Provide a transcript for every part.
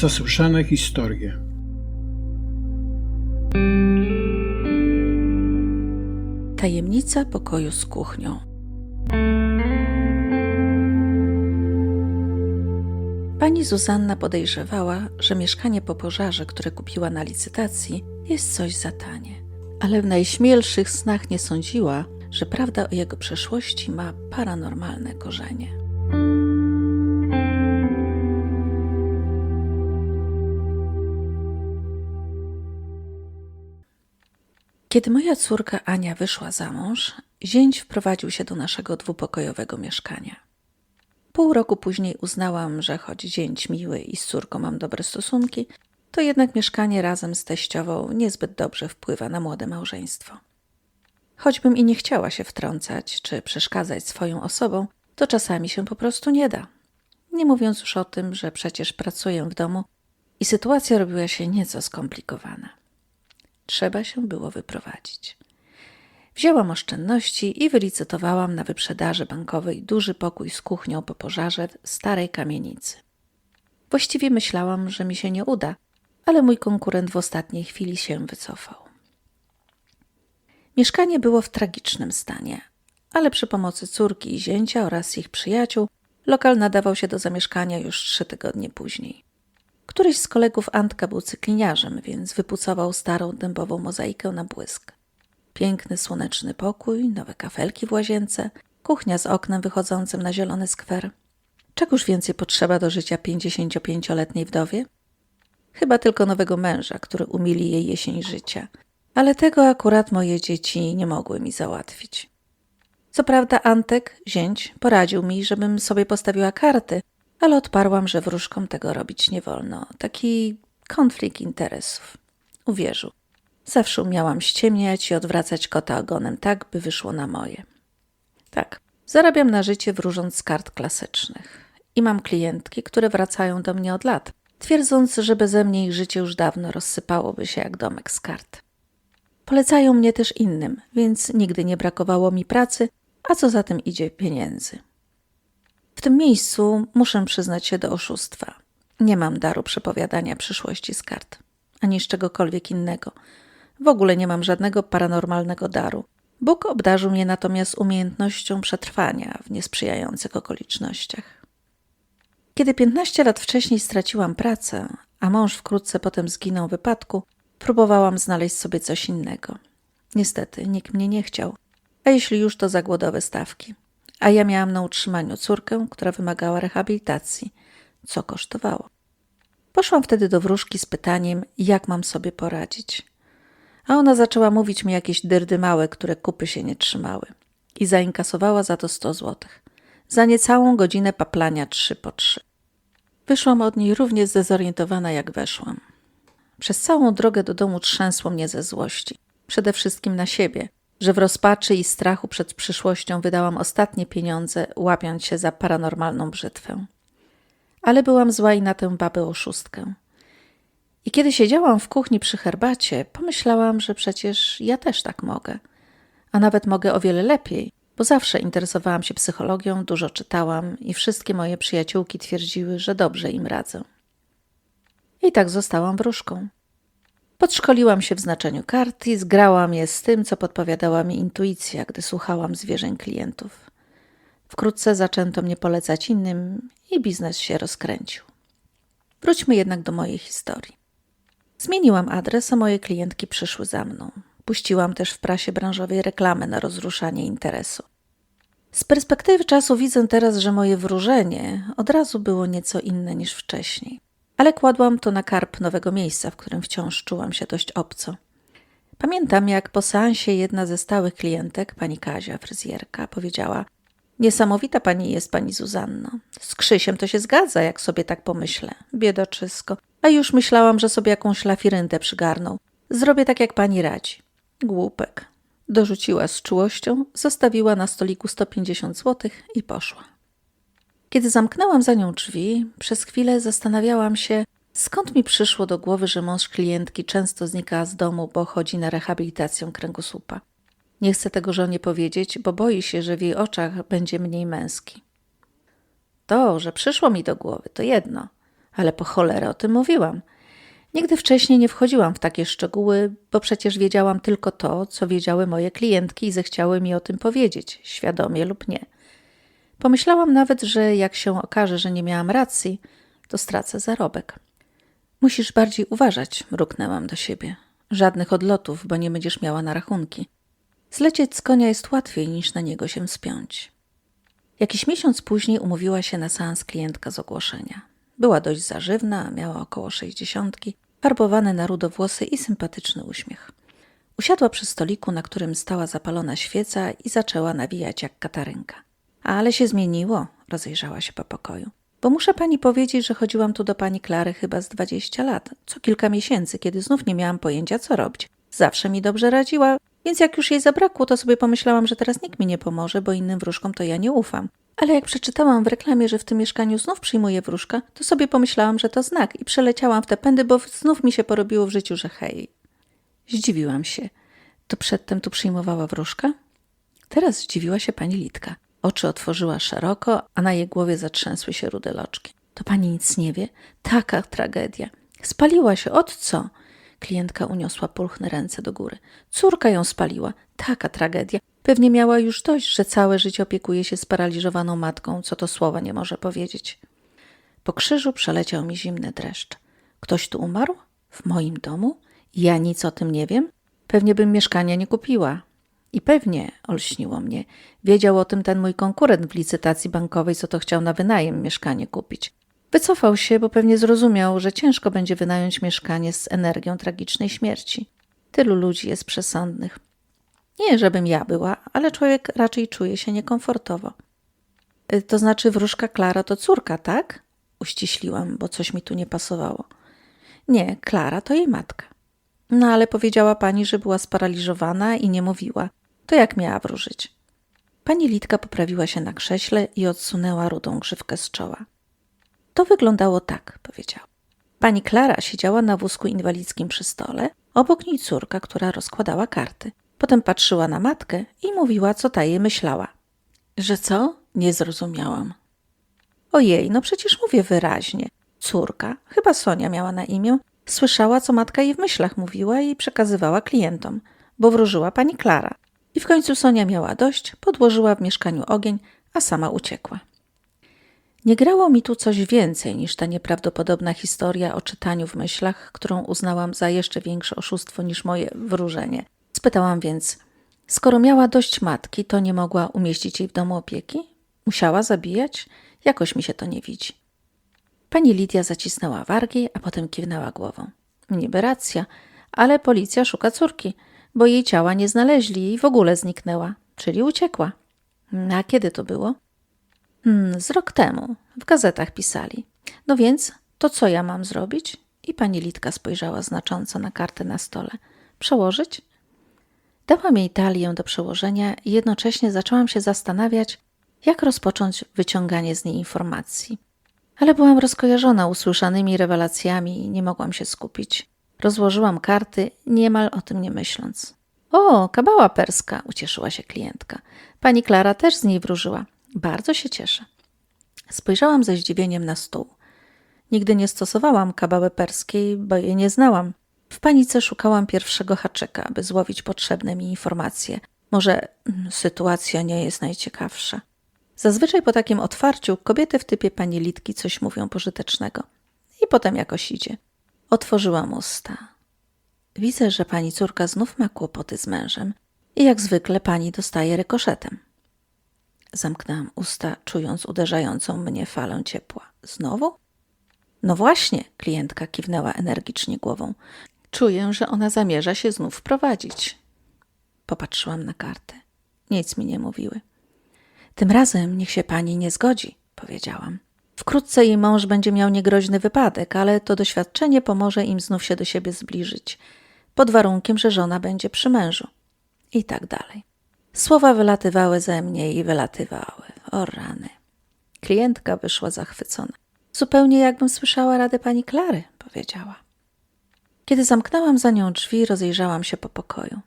Zasłyszane historie. Tajemnica pokoju z kuchnią. Pani Zuzanna podejrzewała, że mieszkanie po pożarze, które kupiła na licytacji, jest coś za tanie. Ale w najśmielszych snach nie sądziła, że prawda o jego przeszłości ma paranormalne korzenie. Kiedy moja córka Ania wyszła za mąż, zięć wprowadził się do naszego dwupokojowego mieszkania. Pół roku później uznałam, że choć zięć miły i z córką mam dobre stosunki, to jednak mieszkanie razem z teściową niezbyt dobrze wpływa na młode małżeństwo. Choćbym i nie chciała się wtrącać czy przeszkadzać swoją osobą, to czasami się po prostu nie da. Nie mówiąc już o tym, że przecież pracuję w domu i sytuacja robiła się nieco skomplikowana. Trzeba się było wyprowadzić. Wzięłam oszczędności i wylicytowałam na wyprzedaży bankowej duży pokój z kuchnią po pożarze w starej kamienicy. Właściwie myślałam, że mi się nie uda, ale mój konkurent w ostatniej chwili się wycofał. Mieszkanie było w tragicznym stanie, ale przy pomocy córki i zięcia oraz ich przyjaciół lokal nadawał się do zamieszkania już trzy tygodnie później. Któryś z kolegów Antka był cykliniarzem, więc wypucował starą dębową mozaikę na błysk. Piękny słoneczny pokój, nowe kafelki w łazience, kuchnia z oknem wychodzącym na zielony skwer. Czegoż więcej potrzeba do życia 55-letniej wdowie? Chyba tylko nowego męża, który umili jej jesień życia. Ale tego akurat moje dzieci nie mogły mi załatwić. Co prawda Antek, zięć, poradził mi, żebym sobie postawiła karty, ale odparłam, że wróżkom tego robić nie wolno. Taki konflikt interesów. Uwierzył. Zawsze umiałam ściemniać i odwracać kota ogonem tak, by wyszło na moje. Tak, zarabiam na życie wróżąc z kart klasycznych. I mam klientki, które wracają do mnie od lat, twierdząc, że beze mnie ich życie już dawno rozsypałoby się jak domek z kart. Polecają mnie też innym, więc nigdy nie brakowało mi pracy, a co za tym idzie pieniędzy. W tym miejscu muszę przyznać się do oszustwa. Nie mam daru przepowiadania przyszłości z kart, ani z czegokolwiek innego. W ogóle nie mam żadnego paranormalnego daru. Bóg obdarzył mnie natomiast umiejętnością przetrwania w niesprzyjających okolicznościach. Kiedy 15 lat wcześniej straciłam pracę, a mąż wkrótce potem zginął w wypadku, próbowałam znaleźć sobie coś innego. Niestety, nikt mnie nie chciał, a jeśli już to za głodowe stawki. A ja miałam na utrzymaniu córkę, która wymagała rehabilitacji, co kosztowało. Poszłam wtedy do wróżki z pytaniem, jak mam sobie poradzić. A ona zaczęła mówić mi jakieś dyrdy małe, które kupy się nie trzymały. I zainkasowała za to 100 złotych. Za niecałą godzinę paplania trzy po trzy. Wyszłam od niej równie zdezorientowana, jak weszłam. Przez całą drogę do domu trzęsło mnie ze złości. Przede wszystkim na siebie, że w rozpaczy i strachu przed przyszłością wydałam ostatnie pieniądze, łapiąc się za paranormalną brzytwę. Ale byłam zła i na tę babę oszustkę. I kiedy siedziałam w kuchni przy herbacie, pomyślałam, że przecież ja też tak mogę. A nawet mogę o wiele lepiej, bo zawsze interesowałam się psychologią, dużo czytałam i wszystkie moje przyjaciółki twierdziły, że dobrze im radzę. I tak zostałam wróżką. Podszkoliłam się w znaczeniu kart i zgrałam je z tym, co podpowiadała mi intuicja, gdy słuchałam zwierzeń klientów. Wkrótce zaczęto mnie polecać innym i biznes się rozkręcił. Wróćmy jednak do mojej historii. Zmieniłam adres, a moje klientki przyszły za mną. Puściłam też w prasie branżowej reklamę na rozruszanie interesu. Z perspektywy czasu widzę teraz, że moje wróżenie od razu było nieco inne niż wcześniej ale kładłam to na karp nowego miejsca, w którym wciąż czułam się dość obco. Pamiętam, jak po seansie jedna ze stałych klientek, pani Kazia, fryzjerka, powiedziała: Niesamowita pani jest, pani Zuzanno. Z Krzysiem to się zgadza, jak sobie tak pomyślę. Biedoczysko. A już myślałam, że sobie jakąś lafiryntę przygarnął. Zrobię tak, jak pani radzi. Głupek. Dorzuciła z czułością, zostawiła na stoliku 150 zł i poszła. Kiedy zamknęłam za nią drzwi, przez chwilę zastanawiałam się, skąd mi przyszło do głowy, że mąż klientki często znika z domu, bo chodzi na rehabilitację kręgosłupa. Nie chcę tego żonie powiedzieć, bo boi się, że w jej oczach będzie mniej męski. To, że przyszło mi do głowy, to jedno, Ale po cholerę o tym mówiłam. Nigdy wcześniej nie wchodziłam w takie szczegóły, bo przecież wiedziałam tylko to, co wiedziały moje klientki i zechciały mi o tym powiedzieć, świadomie lub nie. Pomyślałam nawet, że jak się okaże, że nie miałam racji, to stracę zarobek. Musisz bardziej uważać, mruknęłam do siebie. Żadnych odlotów, bo nie będziesz miała na rachunki. Zlecieć z konia jest łatwiej niż na niego się wspiąć. Jakiś miesiąc później umówiła się na seans klientka z ogłoszenia. Była dość zażywna, miała około sześćdziesiątki, farbowane na rudo włosy i sympatyczny uśmiech. Usiadła przy stoliku, na którym stała zapalona świeca i zaczęła nawijać jak katarynka. Ale się zmieniło, rozejrzała się po pokoju. Bo muszę pani powiedzieć, że chodziłam tu do pani Klary chyba z dwadzieścia lat, co kilka miesięcy, kiedy znów nie miałam pojęcia, co robić. Zawsze mi dobrze radziła, więc jak już jej zabrakło, to sobie pomyślałam, że teraz nikt mi nie pomoże, bo innym wróżkom to ja nie ufam. Ale jak przeczytałam w reklamie, że w tym mieszkaniu znów przyjmuje wróżka, to sobie pomyślałam, że to znak i przeleciałam w te pędy, bo znów mi się porobiło w życiu, że hej. Zdziwiłam się. To przedtem tu przyjmowała wróżka? Teraz zdziwiła się pani Litka. Oczy otworzyła szeroko, a na jej głowie zatrzęsły się rude loczki. To pani nic nie wie? Taka tragedia. Spaliła się. Od co? Klientka uniosła pulchne ręce do góry. Córka ją spaliła. Taka tragedia. Pewnie miała już dość, że całe życie opiekuje się sparaliżowaną matką, co to słowa nie może powiedzieć. Po krzyżu przeleciał mi zimny dreszcz. Ktoś tu umarł? W moim domu? Ja nic o tym nie wiem? Pewnie bym mieszkania nie kupiła. I pewnie, olśniło mnie, wiedział o tym ten mój konkurent w licytacji bankowej, co to chciał na wynajem mieszkanie kupić. Wycofał się, bo pewnie zrozumiał, że ciężko będzie wynająć mieszkanie z energią tragicznej śmierci. Tylu ludzi jest przesądnych. Nie, żebym ja była, ale człowiek raczej czuje się niekomfortowo. Y, To znaczy, wróżka Klara to córka, tak? Uściśliłam, bo coś mi tu nie pasowało. Nie, Klara to jej matka. No ale powiedziała pani, że była sparaliżowana i nie mówiła. To jak miała wróżyć? Pani Litka poprawiła się na krześle i odsunęła rudą grzywkę z czoła. To wyglądało tak, powiedziała. Pani Klara siedziała na wózku inwalidzkim przy stole, obok niej córka, która rozkładała karty. Potem patrzyła na matkę i mówiła, co ta jej myślała. Że co? Nie zrozumiałam. Ojej, no przecież mówię wyraźnie. Córka, chyba Sonia miała na imię, słyszała, co matka jej w myślach mówiła i przekazywała klientom, bo wróżyła pani Klara. I w końcu Sonia miała dość, podłożyła w mieszkaniu ogień, a sama uciekła. Nie grało mi tu coś więcej niż ta nieprawdopodobna historia o czytaniu w myślach, którą uznałam za jeszcze większe oszustwo niż moje wróżenie. Spytałam więc, skoro miała dość matki, to nie mogła umieścić jej w domu opieki? Musiała zabijać? Jakoś mi się to nie widzi. Pani Lidia zacisnęła wargi, a potem kiwnęła głową. Niby racja, ale policja szuka córki, bo jej ciała nie znaleźli i w ogóle zniknęła, czyli uciekła. A kiedy to było? Hmm, z rok temu. W gazetach pisali. No więc, to co ja mam zrobić? I pani Litka spojrzała znacząco na kartę na stole. Przełożyć? Dałam jej talię do przełożenia i jednocześnie zaczęłam się zastanawiać, jak rozpocząć wyciąganie z niej informacji. Ale byłam rozkojarzona usłyszanymi rewelacjami i nie mogłam się skupić. Rozłożyłam karty, niemal o tym nie myśląc. O, kabała perska, ucieszyła się klientka. Pani Klara też z niej wróżyła. Bardzo się cieszę. Spojrzałam ze zdziwieniem na stół. Nigdy nie stosowałam kabały perskiej, bo jej nie znałam. W panice szukałam pierwszego haczyka, aby złowić potrzebne mi informacje. Może mm, sytuacja nie jest najciekawsza. Zazwyczaj po takim otwarciu kobiety w typie pani Litki coś mówią pożytecznego. I potem jakoś idzie. Otworzyłam usta. Widzę, że pani córka znów ma kłopoty z mężem i jak zwykle pani dostaje rykoszetem. Zamknęłam usta, czując uderzającą mnie falę ciepła. Znowu? No właśnie, klientka kiwnęła energicznie głową. Czuję, że ona zamierza się znów wprowadzić. Popatrzyłam na kartę. Nic mi nie mówiły. Tym razem niech się pani nie zgodzi, powiedziałam. Wkrótce jej mąż będzie miał niegroźny wypadek, ale to doświadczenie pomoże im znów się do siebie zbliżyć, pod warunkiem, że żona będzie przy mężu. I tak dalej. Słowa wylatywały ze mnie i wylatywały. O rany. Klientka wyszła zachwycona. Zupełnie jakbym słyszała radę pani Klary, powiedziała. Kiedy zamknęłam za nią drzwi, rozejrzałam się po pokoju.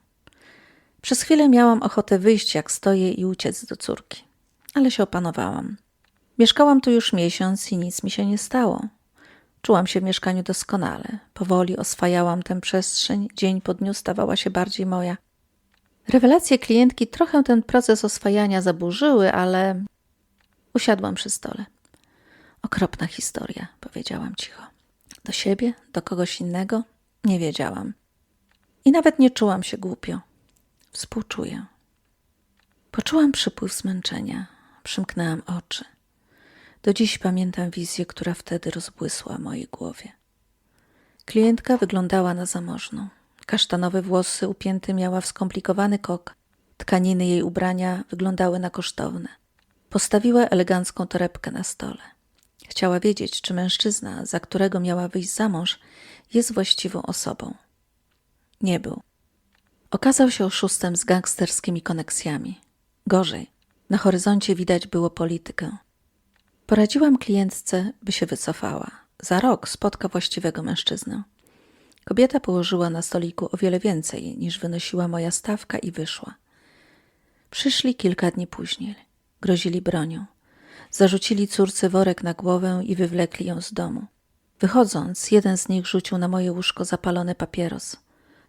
Przez chwilę miałam ochotę wyjść, jak stoję, i uciec do córki, ale się opanowałam. Mieszkałam tu już miesiąc i nic mi się nie stało. Czułam się w mieszkaniu doskonale. Powoli oswajałam tę przestrzeń, dzień po dniu stawała się bardziej moja. Rewelacje klientki trochę ten proces oswajania zaburzyły, ale usiadłam przy stole. Okropna historia, powiedziałam cicho. Do siebie, do kogoś innego? Nie wiedziałam. I nawet nie czułam się głupio. Współczuję. Poczułam przypływ zmęczenia. Przymknęłam oczy. Do dziś pamiętam wizję, która wtedy rozbłysła mojej głowie. Klientka wyglądała na zamożną. Kasztanowe włosy upięte miała w skomplikowany kok. Tkaniny jej ubrania wyglądały na kosztowne. Postawiła elegancką torebkę na stole. Chciała wiedzieć, czy mężczyzna, za którego miała wyjść za mąż, jest właściwą osobą. Nie był. Okazał się oszustem z gangsterskimi koneksjami. Gorzej, na horyzoncie widać było politykę. Poradziłam klientce, by się wycofała. Za rok spotka właściwego mężczyznę. Kobieta położyła na stoliku o wiele więcej, niż wynosiła moja stawka i wyszła. Przyszli kilka dni później. Grozili bronią. Zarzucili córce worek na głowę i wywlekli ją z domu. Wychodząc, jeden z nich rzucił na moje łóżko zapalony papieros.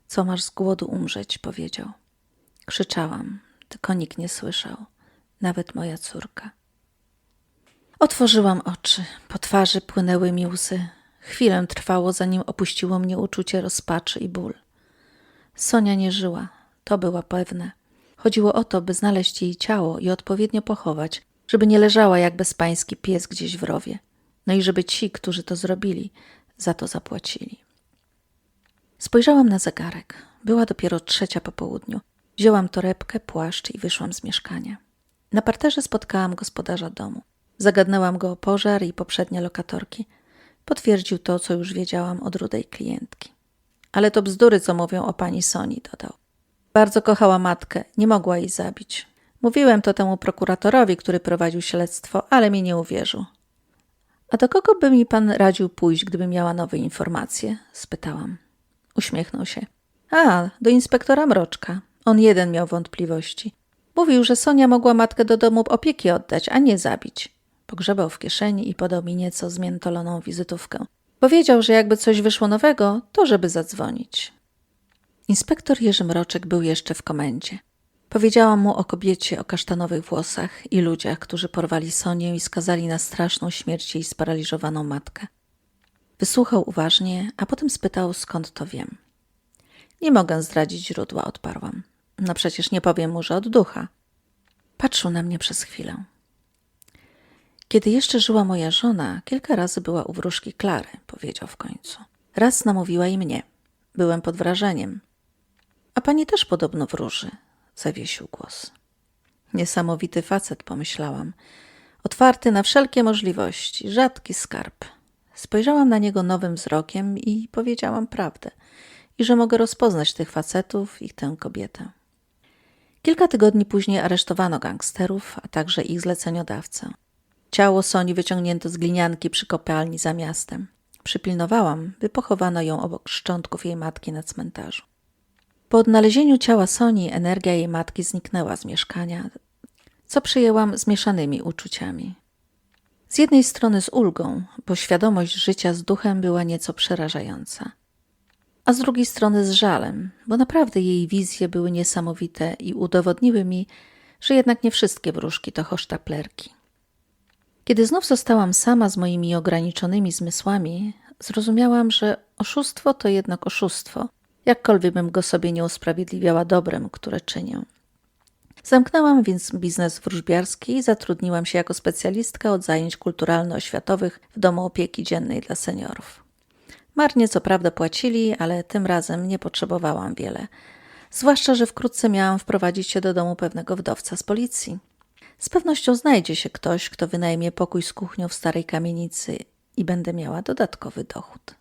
Co masz z głodu umrzeć, powiedział. Krzyczałam, tylko nikt nie słyszał, nawet moja córka. Otworzyłam oczy, po twarzy płynęły mi łzy. Chwilę trwało, zanim opuściło mnie uczucie rozpaczy i ból. Sonia nie żyła, to była pewne. Chodziło o to, by znaleźć jej ciało i odpowiednio pochować, żeby nie leżała jak bezpański pies gdzieś w rowie. No i żeby ci, którzy to zrobili, za to zapłacili. Spojrzałam na zegarek. Była dopiero trzecia po południu. Wzięłam torebkę, płaszcz i wyszłam z mieszkania. Na parterze spotkałam gospodarza domu. Zagadnęłam go o pożar i poprzednie lokatorki. Potwierdził to, co już wiedziałam od rudej klientki. Ale to bzdury, co mówią o pani Soni, dodał. Bardzo kochała matkę, nie mogła jej zabić. Mówiłem to temu prokuratorowi, który prowadził śledztwo, ale mi nie uwierzył. A do kogo by mi pan radził pójść, gdyby miała nowe informacje? spytałam. Uśmiechnął się. A, do inspektora Mroczka. On jeden miał wątpliwości. Mówił, że Sonia mogła matkę do domu opieki oddać, a nie zabić. Pogrzebał w kieszeni i podał mi nieco zmiętoloną wizytówkę. Powiedział, że jakby coś wyszło nowego, to żeby zadzwonić. Inspektor Jerzy Mroczek był jeszcze w komendzie. Powiedziałam mu o kobiecie o kasztanowych włosach i ludziach, którzy porwali Sonię i skazali na straszną śmierć jej sparaliżowaną matkę. Wysłuchał uważnie, a potem spytał, skąd to wiem. Nie mogę zdradzić źródła, odparłam. No przecież nie powiem mu, że od ducha. Patrzył na mnie przez chwilę. Kiedy jeszcze żyła moja żona, kilka razy była u wróżki Klary, powiedział w końcu. Raz namówiła i mnie. Byłem pod wrażeniem. A pani też podobno wróży, zawiesił głos. Niesamowity facet, pomyślałam. Otwarty na wszelkie możliwości, rzadki skarb. Spojrzałam na niego nowym wzrokiem i powiedziałam prawdę. I że mogę rozpoznać tych facetów i tę kobietę. Kilka tygodni później aresztowano gangsterów, a także ich zleceniodawcę. Ciało Soni wyciągnięto z glinianki przy kopalni za miastem. Przypilnowałam, by pochowano ją obok szczątków jej matki na cmentarzu. Po odnalezieniu ciała Soni energia jej matki zniknęła z mieszkania, co przyjęłam zmieszanymi uczuciami. Z jednej strony z ulgą, bo świadomość życia z duchem była nieco przerażająca, a z drugiej strony z żalem, bo naprawdę jej wizje były niesamowite i udowodniły mi, że jednak nie wszystkie wróżki to hosztaplerki. Kiedy znów zostałam sama z moimi ograniczonymi zmysłami, zrozumiałam, że oszustwo to jednak oszustwo, jakkolwiek bym go sobie nie usprawiedliwiała dobrem, które czynię. Zamknęłam więc biznes wróżbiarski i zatrudniłam się jako specjalistka od zajęć kulturalno-oświatowych w domu opieki dziennej dla seniorów. Marnie co prawda płacili, ale tym razem nie potrzebowałam wiele. Zwłaszcza, że wkrótce miałam wprowadzić się do domu pewnego wdowca z policji. Z pewnością znajdzie się ktoś, kto wynajmie pokój z kuchnią w starej kamienicy i będę miała dodatkowy dochód.